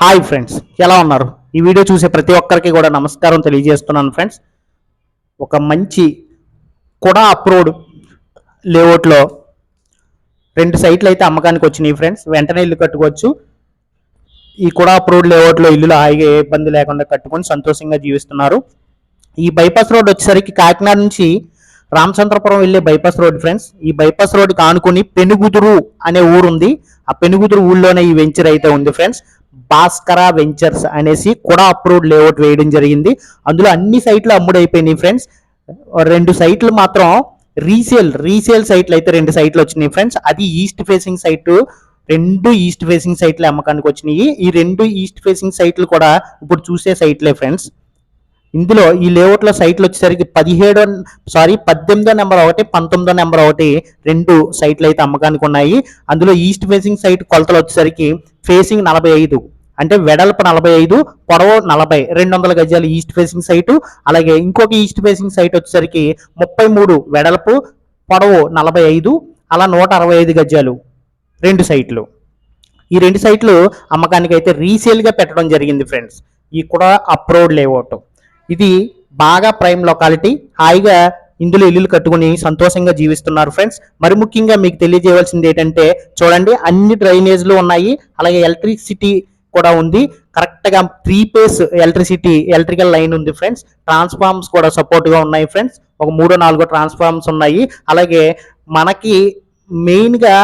Hi friends ఎలా ఉన్నారు? ఈ వీడియో చూసే ప్రతి ఒక్కరికి కూడా నమస్కారం తెలియజేస్తున్నాను ఫ్రెండ్స్. ఒక మంచి కూడా అప్రోడ్ లేఅవుట్లో రెండు సైట్లు అయితే అమ్మకానికి వచ్చినాయి ఫ్రెండ్స్. వెంటనే ఇల్లు కట్టుకోవచ్చు. ఈ కూడా అప్రోడ్ లేఅవుట్లో ఇల్లులు హాయిగా ఏ ఇబ్బంది లేకుండా కట్టుకొని సంతోషంగా జీవిస్తున్నారు. ఈ బైపాస్ రోడ్ వచ్చేసరికి కాకినాడ నుంచి రామచంద్రపురం వెళ్ళే బైపాస్ రోడ్ ఫ్రెండ్స్. ఈ బైపాస్ రోడ్ కానుకొని పెనుగుదురు అనే ఊరు ఉంది ఆ పెనుగుదురు ఊళ్ళోనే ఈ వెంచర్ అయితే ఉంది ఫ్రెండ్స్. భాస్కర వెంచర్స్ అనేసి కూడా అప్రూవ్డ్ లేఅవుట్ వేయడం జరిగింది. అందులో అన్ని సైట్లు అమ్ముడైపోయినాయి ఫ్రెండ్స్ రెండు సైట్లు మాత్రం రీసేల్ రీసేల్ సైట్లు అయితే రెండు సైట్లు వచ్చినాయి ఫ్రెండ్స్ అది ఈస్ట్ ఫేసింగ్ సైట్ రెండు ఈస్ట్ ఫేసింగ్ సైట్లు అమ్మకానికి వచ్చినాయి. ఈ రెండు ఈస్ట్ ఫేసింగ్ సైట్లు కూడా ఇప్పుడు చూసే సైట్లే ఫ్రెండ్స్ ఇందులో ఈ లేఅవుట్లో సైట్లు వచ్చేసరికి పదిహేడో సారీ పద్దెనిమిదో నెంబర్ ఒకటి పంతొమ్మిదో నెంబర్ ఒకటి రెండు సైట్లు అయితే అమ్మకానికి ఉన్నాయి. అందులో ఈస్ట్ ఫేసింగ్ సైట్ కొలతలు వచ్చేసరికి ఫేసింగ్ నలభై ఐదు అంటే వెడల్పు నలభై ఐదు పొడవు నలభై రెండు వందల గజాలు ఈస్ట్ ఫేసింగ్ సైటు. అలాగే ఇంకొక ఈస్ట్ ఫేసింగ్ సైట్ వచ్చేసరికి ముప్పై మూడు వెడల్పు పొడవు నలభై ఐదు అలా నూట అరవై ఐదు గజాలు రెండు సైట్లు. ఈ రెండు సైట్లు అమ్మకానికి అయితే రీసేల్గా పెట్టడం జరిగింది ఫ్రెండ్స్. ఈ కూడా అప్రోడ్ లేఅవుట్. ఇది బాగా ప్రైమ్ లొకాలిటీ హాయిగా ఇందులో ఇల్లులు కట్టుకుని సంతోషంగా జీవిస్తున్నారు ఫ్రెండ్స్. మరి ముఖ్యంగా మీకు తెలియజేయవలసింది ఏంటంటే చూడండి అన్ని డ్రైనేజ్లు ఉన్నాయి. అలాగే ఎలక్ట్రిసిటీ కూడా ఉంది. కరెక్ట్గా three phase electricity electrical line ఉంది ఫ్రెండ్స్. ట్రాన్స్ఫార్మ్స్ కూడా సపోర్ట్గా ఉన్నాయి ఫ్రెండ్స్. ఒక మూడో నాలుగో ట్రాన్స్ఫార్మ్స్ ఉన్నాయి. అలాగే మనకి మెయిన్గా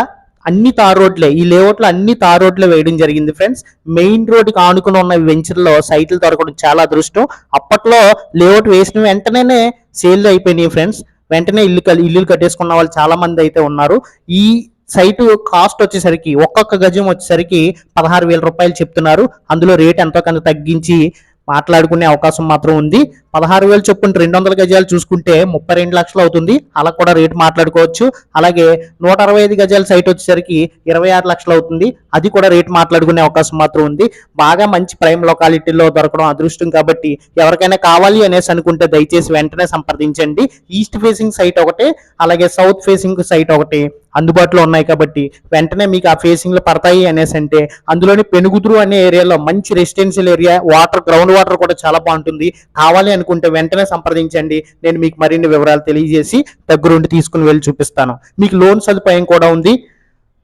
అన్ని తార్ రోడ్లే ఈ లేఅవుట్లో అన్ని తార్ రోడ్లే వేయడం జరిగింది ఫ్రెండ్స్ మెయిన్ రోడ్కి ఆనుకుని ఉన్న వెంచర్లో సైట్లు దొరకడం చాలా అదృష్టం. అప్పట్లో లేఅవుట్ వేసిన వెంటనే సేల్ అయిపోయినాయి ఫ్రెండ్స్ వెంటనే ఇల్లు కల్- ఇల్లులు కట్టేసుకున్న వాళ్ళు చాలా మంది అయితే ఉన్నారు. ఈ సైటు కాస్ట్ వచ్చేసరికి ఒక్కొక్క గజం వచ్చేసరికి పదహారు వేల రూపాయలు చెప్తున్నారు. అందులో రేట్ ఎంతో కొంత తగ్గించి మాట్లాడుకునే అవకాశం మాత్రం ఉంది. పదహారు వేలు చొప్పున రెండు వందల గజాలు చూసుకుంటే ముప్పై రెండు లక్షలు అవుతుంది. అలా కూడా రేటు మాట్లాడుకోవచ్చు. అలాగే నూట అరవై ఐదు గజాల సైట్ వచ్చేసరికి ఇరవై ఆరు లక్షలు అవుతుంది. అది కూడా రేటు మాట్లాడుకునే అవకాశం మాత్రం ఉంది. బాగా మంచి ప్రైమ్ లొకాలిటీలో దొరకడం అదృష్టం కాబట్టి ఎవరికైనా కావాలి అనేసి అనుకుంటే దయచేసి వెంటనే సంప్రదించండి. ఈస్ట్ ఫేసింగ్ సైట్ ఒకటి అలాగే సౌత్ ఫేసింగ్ సైట్ ఒకటి. అందుబాటులో ఉన్నాయి కాబట్టి వెంటనే మీకు ఆ ఫేసింగ్లు పడతాయి అనేసి అంటే అందులోని పెనుగుదురు అనే ఏరియాలో మంచి residential area water ground water కూడా చాలా బాగుంటుంది. కావాలి అనుకుంటే వెంటనే సంప్రదించండి. నేను మీకు మరిన్ని వివరాలు తెలియజేసి దగ్గరుండి తీసుకుని వెళ్ళి చూపిస్తాను. మీకు లోన్ సదుపాయం కూడా ఉంది.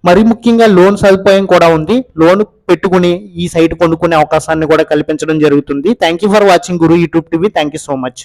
మరి ముఖ్యంగా లోన్ సదుపాయం కూడా ఉంది. లోన్ పెట్టుకుని ఈ సైట్ కొనుక్కునే అవకాశాన్ని కూడా కల్పించడం జరుగుతుంది. Thank you for watching Guru YouTube TV thank you so much